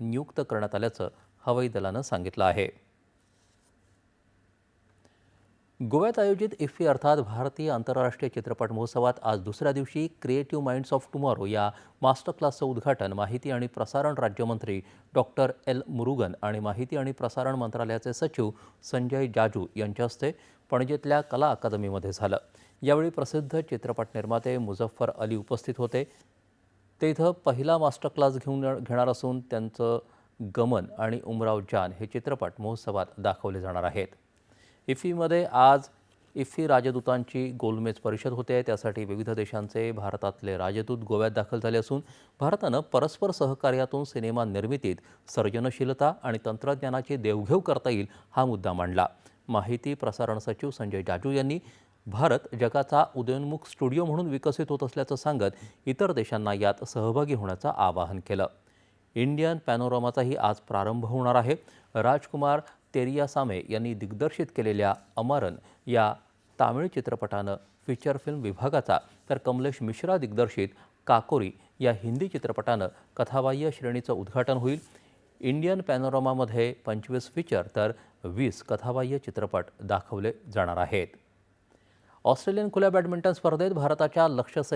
नियुक्त करण्यात आल्याचं हवाई दलानं सांगितलं आहे. गोव्यात आयोजित इफ्फी अर्थात भारतीय आंतरराष्ट्रीय चित्रपट महोत्सवात आज दुसऱ्या दिवशी क्रिएटिव्ह माइंड्स ऑफ टुमॉरो या मास्टर क्लासचं उद्घाटन माहिती आणि प्रसारण राज्यमंत्री डॉक्टर एल मुरुगन आणि माहिती आणि प्रसारण मंत्रालयाचे सचिव संजय जाजू यांच्या हस्ते पणजीतल्या कला अकादमीमध्ये झालं. यावेळी प्रसिद्ध चित्रपट निर्माते मुझफ्फर अली उपस्थित होते. ते इथं पहिला मास्टर क्लास घेऊन घेणार असून त्यांचं गमन आणि उमराव जान हे चित्रपट महोत्सवात दाखवले जाणार आहेत. इफ्फीमध्ये आज इफ्फी राजदूतांची गोलमेज परिषद होते. त्यासाठी विविध देशांचे भारतातले राजदूत गोव्यात दाखल झाले असून भारतानं परस्पर सहकार्यातून सिनेमा निर्मितीत सर्जनशीलता आणि तंत्रज्ञानाची देवघेव करता येईल हा मुद्दा मांडला. माहिती प्रसारण सचिव संजय जाजू यांनी भारत जगाचा उदयोन्मुख स्टुडिओ म्हणून विकसित होत असल्याचं सांगत इतर देशांना यात सहभागी होण्याचं आवाहन केलं. इंडियन पॅनोरामाचाही आज प्रारंभ होणार आहे. राजकुमार तेरियासामे यांनी दिग्दर्शित केलेल्या अमरन या तामिळ चित्रपटानं फीचर फिल्म विभागाचा तर कमलेश मिश्रा दिग्दर्शित काकोरी या हिंदी चित्रपटानं कथाबाह्य श्रेणीचं उद्घाटन होईल. इंडियन पॅनोरामामध्ये पंचवीस फीचर तर वीस कथाबाह्य चित्रपट दाखवले जाणार आहेत. ऑस्ट्रेलियन खुल्या बॅडमिंटन स्पर्धेत भारताच्या लक्ष्य